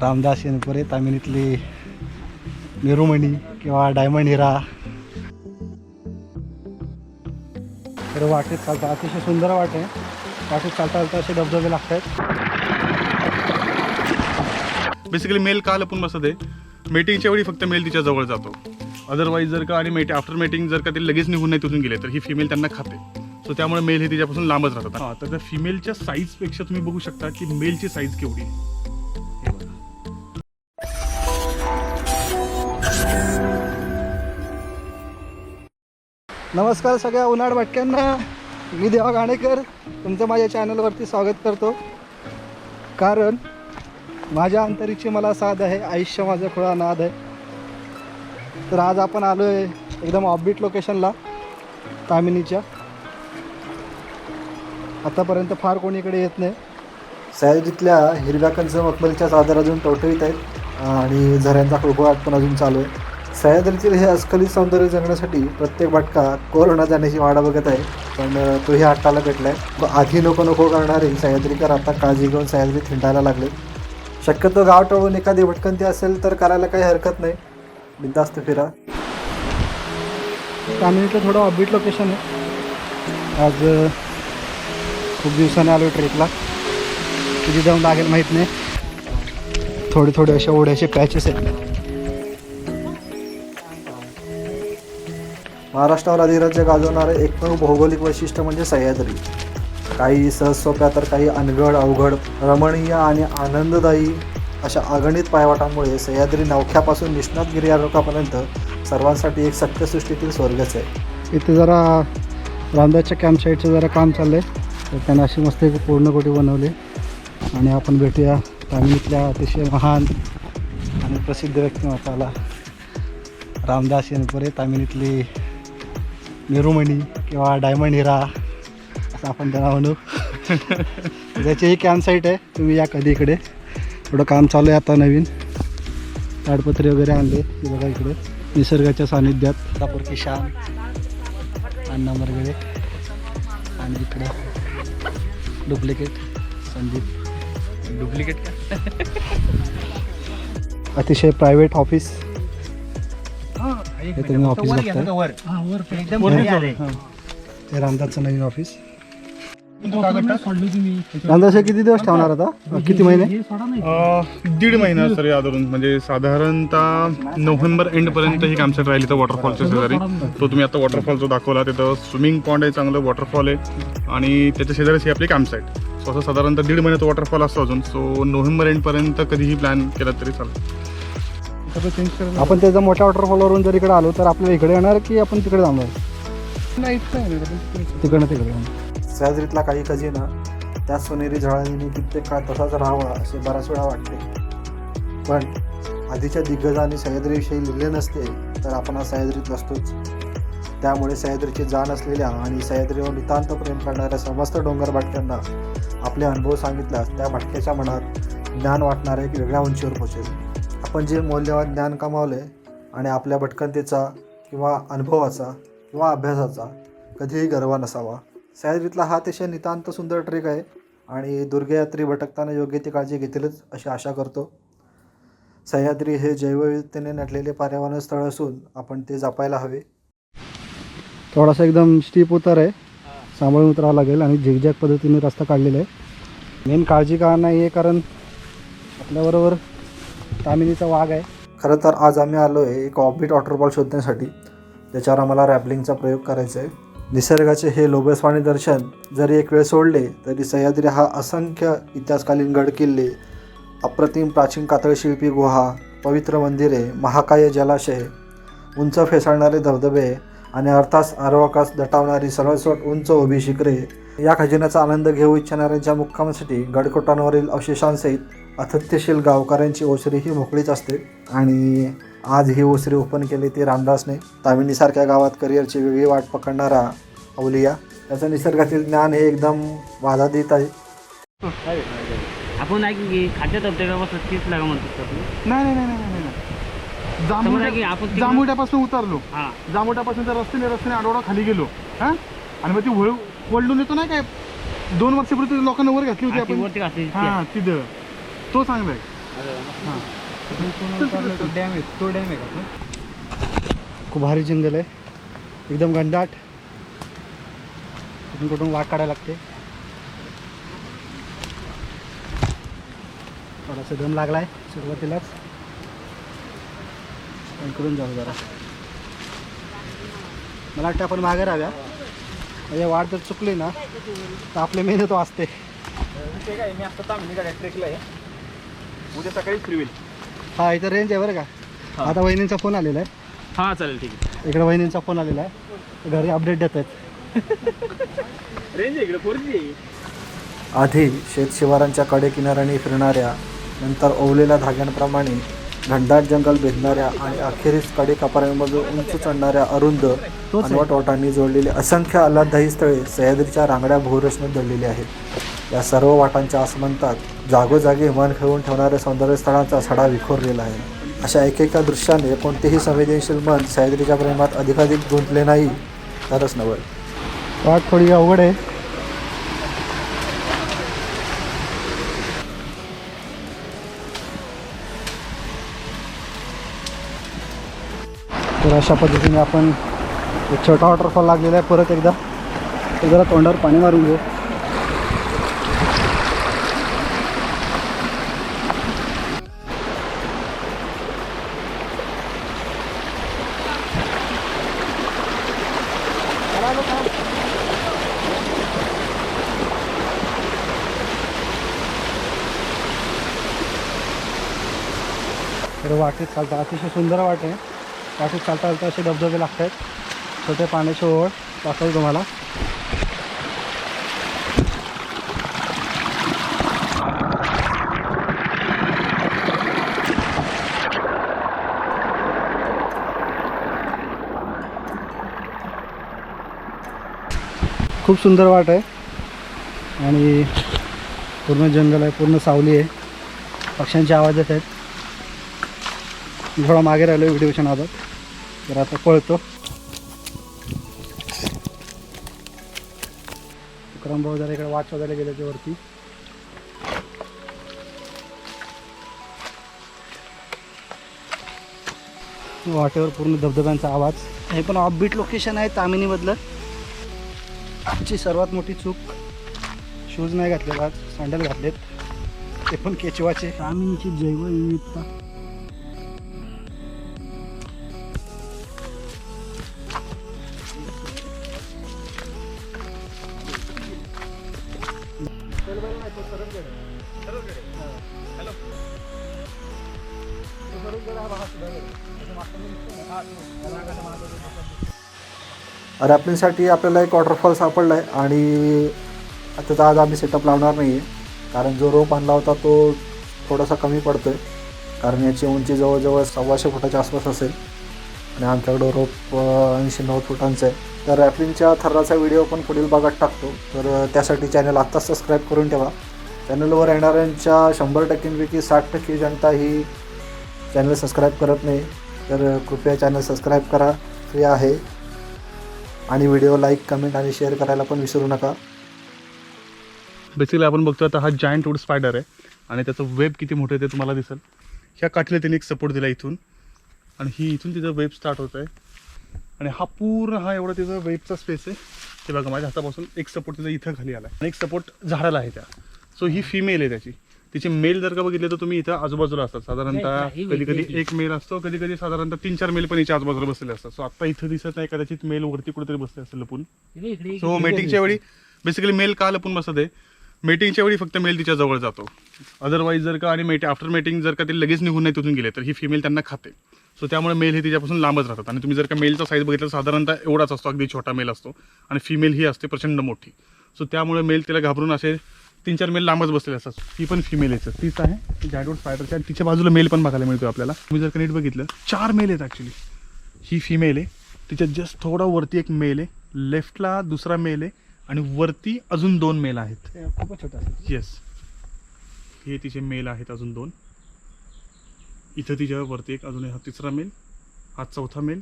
रामदास येनपुरे तामिनीतली निरुमणी किंवा डायमंड हिरा. तर वाटेत चालतं अतिशय सुंदर वाट आहे. वाटेत चालता चालता असे धबधबे लागत आहेत बेसिकली मेल का लपून बसत आहे. मेटिंगच्या वेळी फक्त मेल तिच्या जवळ जातो. अदरवाईज जर का आणि मेट आफ्टर मेटिंग जर का ते लगेच निघून नाही तिथून गेले तर ही फिमेल त्यांना खाते. सो त्यामुळे मेल हे तिच्यापासून लांबच राहतात. हां तर त्या फिमेलच्या साईजपेक्षा तुम्ही बघू शकता की मेलची साईज केवढी आहे. नमस्कार सगळ्या उन्हाळ भटक्यांना. मी देवा घाणेकर तुमचं माझ्या चॅनलवरती स्वागत करतो. कारण माझ्या अंतरीची मला साध आहे आयुष्य माझं खुळा नाद आहे. तर आज आपण आलो आहे एकदम ऑफबीट लोकेशनला तामिनीच्या. आतापर्यंत फार कोणीकडे येत नाही. सयाजीतल्या हिरव्या कंच मखमलच्या चादर अजून टवटवीत आहेत. आणि झऱ्यांचा खळखळाट पण अजून चालू आहे. सह्याद्रीतील हे अस्खलित सौंदर्य जगण्यासाठी प्रत्येक भटका कोरोना जाण्याची वाडा बघत आहे. पण तोही आटाला भेटला आहे आधी नको नको करणारे सह्याद्रीकर आता काळजी घेऊन सह्याद्रीत हिंडायला लागले. शक्यतो गाव टळून एखादी भटकंती असेल तर करायला काही हरकत नाही. बिंदास्त फिरा. कामिनीचं थोडं ऑबिट लोकेशन आहे. आज खूप दिवसाने आलो ट्रेकला किती जाऊन लागेल माहीत नाही. थोडे थोडे असे ओढ्याचे पॅचेस आहेत. महाराष्ट्रावर अधिराज्य गाजवणारे एकमेव भौगोलिक वैशिष्ट्य म्हणजे सह्याद्री. काही सहज सोप्या तर काही अनगड अवघड रमणीय आणि आनंददायी अशा अगणित पायवाटांमुळे सह्याद्री नवख्यापासून निष्णात गिर्यारोहकापर्यंत सर्वांसाठी एक सत्यसृष्टीतील स्वर्गच आहे. इथे जरा रामदासच्या कॅम्प साईडचं जरा काम चाललं आहे तर त्यांना अशी मस्त एक पूर्णकोटी बनवली. आणि आपण भेटूया तामिनीतल्या अतिशय महान आणि प्रसिद्ध व्यक्तिमत्वाला रामदास यांपुरे तामिनीतली निरुमणी किंवा डायमंड हिरा असं आपण त्यांना म्हणू. त्याची ही कॅम्प साईट आहे तुम्ही या कधी इकडे. थोडं काम चालू आहे आता नवीन. ताडपत्री वगैरे आणले बघा इकडे. निसर्गाच्या सानिध्यात. तापूरची शान अण्णा मरगळे आणि इकडं डुप्लिकेट संदीप. डुप्लिकेट अतिशय प्रायव्हेट ऑफिस हे तुम्ही ऑफिस बघताय? हां. हे. रामदासचं नवीन ऑफिस रामदास हे किती दिवस ठेवणार आता? किती महिने? दीड महिना सर या धरून म्हणजे साधारणतः नोव्हेंबर एंड पर्यंत ही कॅम्पसाईट राहिली तर वॉटरफॉलच्या शेजारी. तो तुम्ही आता वॉटरफॉल जो दाखवला तिथं स्विमिंग पॉन्ड आहे चांगलं वॉटरफॉल आहे. आणि त्याच्या शेजारीच ही आपली कॅम्पसाईट सो असं साधारणतः दीड महिन्यात वॉटरफॉल असतो अजून. सो नोव्हेंबर एंड पर्यंत कधीही प्लॅन केला तरी चालेल. चेंज करेल आपण त्याचा मोठ्या वॉटरफॉलवरून जर इकडे आलो तर आपल्याला इकडे येणार की आपण तिकडे जाणार? तिकडनं तिकडे जाणार सह्याद्रीतला काही खजिना त्या सोनेरी झळाळीने कित्येक काळ तसाच राहावा असे बराच वेळा वाटते. पण आधीच्या दिग्गजांनी सह्याद्रीविषयी लिहिले नसते तर आपण आज सह्याद्रीत नसतोच. त्यामुळे सह्याद्रीची जाण असलेल्या आणि सह्याद्रीवर नितांत प्रेम करणाऱ्या समस्त डोंगर भटक्यांना आपले अनुभव सांगितल्यास त्या भटक्याच्या मनात ज्ञान वाटणारे एक वेगळ्या उंचीवर पोचेल. आपण जे मौल्यवान ज्ञान कमावले आणि आपल्या भटकंतीचा किंवा अनुभवाचा किंवा अभ्यासाचा कधीही गर्व नसावा. सह्याद्रीतला हा अतिशय नितांत सुंदर ट्रेक आहे आणि दुर्गयात्री भटकताना योग्य ती काळजी घेतीलच अशी आशा करतो. सह्याद्री हे जैवविविधतेने नटलेले पर्यावरण स्थळ असून आपण ते जपायला हवे. थोडासा एकदम स्टीप उतार आहे. सांभाळून उतरावं लागेल आणि झिगझॅग पद्धतीने रस्ता काढलेला आहे. मेन काळजी का नाही आहे? कारण आपल्याबरोबर तामिनीचा वाघ आहे. खरं तर आज आम्ही आलो आहे एक ऑबिट वॉटरफॉल शोधण्यासाठी ज्याच्यावर आम्हाला रॅपलिंगचा प्रयोग करायचा आहे. निसर्गाचे हे लोभसवाणी दर्शन जरी एक वेळ सोडले तरी सह्याद्री हा असंख्य इतिहासकालीन गड किल्ले अप्रतिम प्राचीन कातळशिल्पी गुहा पवित्र मंदिरे महाकाय जलाशय उंच फेसाळणारे धबधबे आणि अर्थास अर्वाकास दटावणारी सर्वस्वट उंच उभी शिखरे या खजिन्याचा आनंद घेऊ इच्छिणाऱ्यांच्या मुक्कामासाठी गडकोटांवरील अवशेषांसहित अथत्यशील गावकऱ्यांची ओसरी ही मोकळीच असते. आणि आज ही ओसरी ओपन केली ती रामदासने. तामिनीसारख्या गावात करिअरची वेगळी वाट पकडणारा अवलिया. त्याचं निसर्गातील ज्ञान हे एकदम वादातीत आहे. आपण की खाद्य धबधब्यापासून तीस लागा म्हणतो का तू नाही नाही नाही आपण जांभुट्यापासून उतरलो. हा. जांभुट्यापासून त्या रस्त्याने रस्त्याने आडोडा खाली गेलो. हा? आणि मग ती वळ वळडून येतो नाही काय? दोन वर्षापूर्वी लोकांना वर घातली होती आपण. हा तिथं. तो चांगला आहे डॅम आहे तो डॅम आहे का खूप भारी जंगल आहे. एकदम घनदाट. कुठून कुठून वाट काढायला लागते. थोडासा दम लागलाय सुरुवातीलाच. इकडून जाऊ जरा. मला वाटतं आपण मागे राहाव्या म्हणजे वाट जर चुकली ना तर आपले मेहनत वाचते. मी आता ट्रेकला आहे. उद्या सकाळी फ्री होईल हा इथं रेंज आहे बरं का? आता वहिनींचा फोन आलेला आहे. हां चालेल ठीक आहे. इकडे वहिनींचा फोन आलेला आहे. घरी अपडेट देत आहेत. रेंज आहे इकडे आहे. आधी शेतशिवारांच्या कडेकिनाऱ्याने फिरणाऱ्या नंतर ओवलेल्या धाग्यांप्रमाणे घनदाट जंगल भेदणाऱ्या आणि अखेरीस कडेकपाऱ्यांमधून उंच चढणाऱ्या अरुंद अनवट वाटांनी जोडलेली असंख्य आल्हाददायी स्थळे सह्याद्रीच्या रांगड्या भूरचनेत दडलेली आहेत. या सर्व वाटांच्या आसमंतात जागोजागी मन खेळून ठेवणाऱ्या सौंदर्य स्थळांचा सडा विखुरलेला आहे. अशा एकेका दृश्याने कोणतेही संवेदनशील मन सह्याद्रीच्या प्रेमात अधिकाधिक गुंतले नाही तरच नवल वाट थोडी अवघड आहे. तर अशा पद्धतीने आपण एक छोटा वॉटरफॉल लागलेला आहे. परत एकदा जरा तोंडावर पाणी मारून घेऊ. तर वाटेत चालतात. अतिशय सुंदर वाट आहे. वाटेत चालता चालता असे धबधबे लागत आहेत छोटे पाण्याची ओळ दाखवतो तुम्हाला. खूप सुंदर वाट आहे. आणि पूर्ण जंगल आहे. पूर्ण सावली आहे. पक्ष्यांचे आवाज येत आहेत. थोडा मागे राहिलो व्हिडिओच्या नादात. तर आता पळतो. तुकाराम भाऊ जरा इकडे वाट शोधायला गेले ते वरती वाटेवर पूर्ण धबधब्यांचा आवाज. हे पण ऑफबीट लोकेशन आहे तामिनीमधलं. आमची सर्वात मोठी चूक. शूज नाही घातलेला सँडल घातलेत. ते पण केचवाचे. तामिनीची जैवविविधता. रॅपलिंगसाठी आपल्याला एक वॉटरफॉल सापडला आहे आणि त्याचा आज आम्ही सेटअप लावणार नाही आहे कारण जो रोप आणला होता तो थोडासा कमी पडतो आहे कारण याची उंची जवळजवळ सव्वाशे फुटाच्या आसपास असेल. आणि आमच्याकडं रोप ऐंशी नव्वद फुटांचं आहे. तर रॅपलिंगच्या थराचा व्हिडिओ पण पुढील भागात टाकतो. तर त्यासाठी चॅनल आत्ताच सबस्क्राईब करून ठेवा. चॅनलवर येणाऱ्यांच्या शंभर टक्क्यांपैकी साठ टक्के जनता ही चॅनल सबस्क्राईब करत नाही. तर कृपया चॅनल सबस्क्राईब करा. फ्री आहे. आणि व्हिडिओ लाईक कमेंट आणि शेअर करायला पण विसरू नका. बेसिकली आपण बघतो आता हा जायंट वूड स्पायडर आहे. आणि त्याचं वेब किती मोठं आहे ते तुम्हाला दिसेल. ह्या काठीला त्यांनी एक सपोर्ट दिला इथून. आणि ही इथून तिचं वेब स्टार्ट होत आहे आणि हा पूर्ण हा एवढा तिचा वेबचा स्पेस आहे. ते बघा माझ्या हातापासून एक सपोर्ट तिचा इथं खाली आला आणि एक सपोर्ट झाडाला आहे त्या. सो ही फिमेल आहे त्याची. तिचे मेल जर का बघितले तर तुम्ही इथं आजूबाजूला असतात. साधारणतः कधी कधी एक मेल असतो कधी कधी साधारणतः तीन चार मेल पण याच्या आजूबाजूला बसलेले असतात. सो आता इथं दिसत नाही कदाचित मेल वरती कुठेतरी बसले असेल लपून. सो मेटिंगच्या वेळी बेसिकली मेल का लपून बसत आहे? मेटिंगच्या वेळी फक्त मेल तिच्या जवळ जातो. अदरवाईज जर का आणि मेट आफ्टर मेटिंग जर का ते लगेच निघून नाही तिथून गेले तर ही फिमेल त्यांना खाते. सो त्यामुळे मेल हे तिच्यापासून लांबच राहतात. आणि तुम्ही जर का मेलचा साईज बघितलं तर साधारणतः एवढाच असतो अगदी छोटा मेल असतो. आणि फिमेल ही असते प्रचंड मोठी. सो त्यामुळे मेल तिला घाबरून असे तीन चार मेल लांबच बसलेले असतात. ही पण फिमेल आहे तीच आहे. जॅडवूड स्पायडरच्या आणि तिच्या बाजूला मेल पण बघायला मिळतो आपल्याला. तुम्ही जर का नीट बघितलं चार मेल आहेत ॲक्च्युली ही फिमेल आहे. तिच्या जस्ट थोडा वरती एक मेल आहे. लेफ्टला दुसरा मेल आहे. आणि वरती अजून दोन मेल आहेत. खूपच छोटा येस हे तिचे मेल आहेत अजून दोन. इथं तिच्या वरती एक अजून हा तिसरा मेल हा चौथा मेल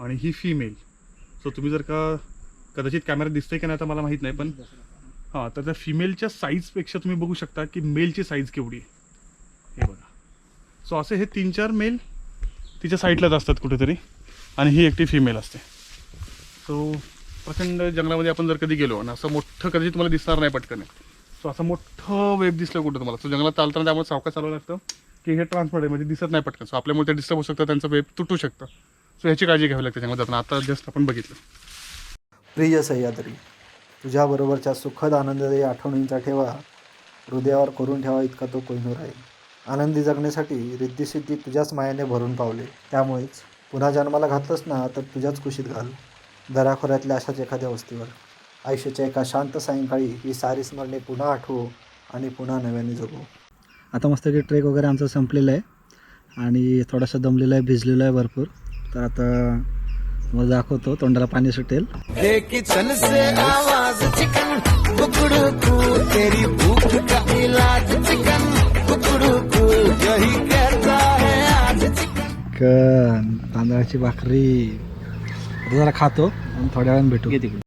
आणि ही फिमेल सो तुम्ही जर का कदाचित कॅमेरा दिसतंय की नाही आता मला माहीत नाही पण हां तर त्या फिमेलच्या साईजपेक्षा तुम्ही बघू शकता की मेलची साईज केवढी आहे. हे बघा. सो असे हे तीन चार मेल तिच्या साईडलाच असतात कुठेतरी आणि ही एकटी फिमेल असते. सो प्रचंड जंगलामध्ये आपण जर कधी गेलो आणि असं मोठं कधी तुम्हाला दिसणार नाही पटकन. सो असं मोठं वेब दिसलं कुठं तुम्हाला? सो जंगलात चालताना त्यामुळे सावकाश चालवं लागतं की हे ट्रान्सपोर्ट आहे म्हणजे दिसत नाही पटकन. सो आपल्यामुळे ते डिस्टर्ब होऊ शकतं त्यांचं वेब तुटू शकतं. सो ह्याची काळजी घ्यावी लागते जंगलात जाताना. आता जस्ट आपण बघितलं. प्रिय सह्याद्री तुझ्याबरोबरच्या सुखद आनंददायी आठवणींचा ठेवा. हृदयावर करून ठेवा इतका तो कोहिनूर आहे. आनंदी जगण्यासाठी रिद्धिसिद्धी तुझ्याच मायाने भरून पावले. त्यामुळेच पुन्हा जन्माला घातलंस ना तर तुझ्याच कुशीत घाल. दराखोऱ्यातल्या अशाच एखाद्या वस्तीवर. आयुष्याच्या एका शांत सायंकाळी ही सारी स्मरणे पुन्हा आठवू आणि पुन्हा नव्याने जगू. आता मस्त की ट्रेक वगैरे आमचं संपलेला आहे आणि थोडासा दमलेला आहे भिजलेला आहे भरपूर. तर आता तुम्हाला दाखवतो तोंडाला पाणी सुटेल. ये किचन से आवाज चिकन कुकड़ू कू तेरी भूख का इलाज चिकन कुकड़ू कू यही कहता है आज चिकन। चिकन तांदळाची भाकरी. जरा खातो आणि थोड्या वेळाने भेटू.